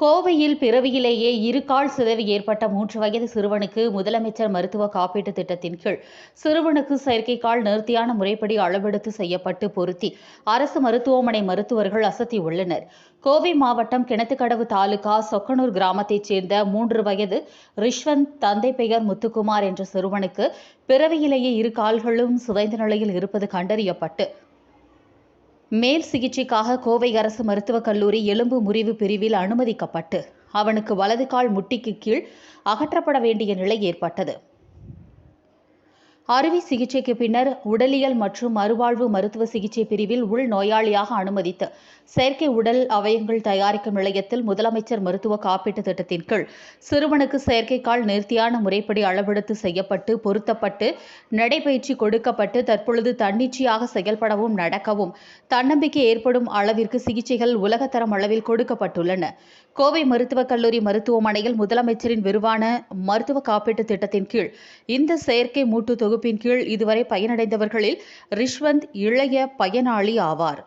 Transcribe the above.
கோவையில் பிறவியிலேயே இரு கால் சிதைவு ஏற்பட்ட மூன்று வயது சிறுவனுக்கு முதலமைச்சர் மருத்துவ காப்பீட்டுத் திட்டத்தின் கீழ் சிறுவனுக்கு செயற்கைக்கால் நேர்த்தியான முறைப்படி அளவெடுத்து செய்யப்பட்டு பொருத்தி அரசு மருத்துவமனை மருத்துவர்கள் அசத்தியுள்ளனர் கோவை மாவட்டம் கிணத்துக்கடவு தாலுகா சொக்கனூர் கிராமத்தைச் சேர்ந்த மூன்று வயது ரிஷ்வந்த் தந்தை பெயர் முத்துக்குமார் என்ற சிறுவனுக்கு பிறவியிலேயே இரு கால்களும் சிதைந்த நிலையில் இருப்பது கண்டறியப்பட்டு மேல் சிகிச்சைக்காக கோவை அரசு மருத்துவக் கல்லூரி எலும்பு முறிவு பிரிவில் அனுமதிக்கப்பட்டு அவனுக்கு வலது கால் முட்டிக்கு கீழ் அகற்றப்பட வேண்டிய நிலை ஏற்பட்டது. அறுவை சிகிச்சைக்கு பின்னர் உடலியல் மற்றும் மறுவாழ்வு மருத்துவ சிகிச்சை பிரிவில் உள் நோயாளியாக அனுமதித்து செயற்கை உடல் அவயங்கள் தயாரிக்கும் நிலையத்தில் முதலமைச்சர் மருத்துவ காப்பீட்டுத் திட்டத்தின் கீழ் சிறுவனுக்கு செயற்கைக்கால் நேர்த்தியான முறைப்படி அளவெடுத்து செய்யப்பட்டு பொருத்தப்பட்டு நடைபயிற்சி கொடுக்கப்பட்டு தற்பொழுது தன்னிச்சையாக செயல்படவும் நடக்கவும் தன்னம்பிக்கை ஏற்படும் அளவிற்கு சிகிச்சைகள் உலகத்தரம் அளவில் கொடுக்கப்பட்டுள்ளன. கோவை மருத்துவக் கல்லூரி மருத்துவமனையில் முதலமைச்சரின் விரிவான மருத்துவ காப்பீட்டுத் திட்டத்தின் கீழ் இந்த செயற்கை மூட்டு தொகுப்பின் கீழ் இதுவரை பயனடைந்தவர்களில் ரிஷ்வந்த் இளைய பயனாளி ஆவார்.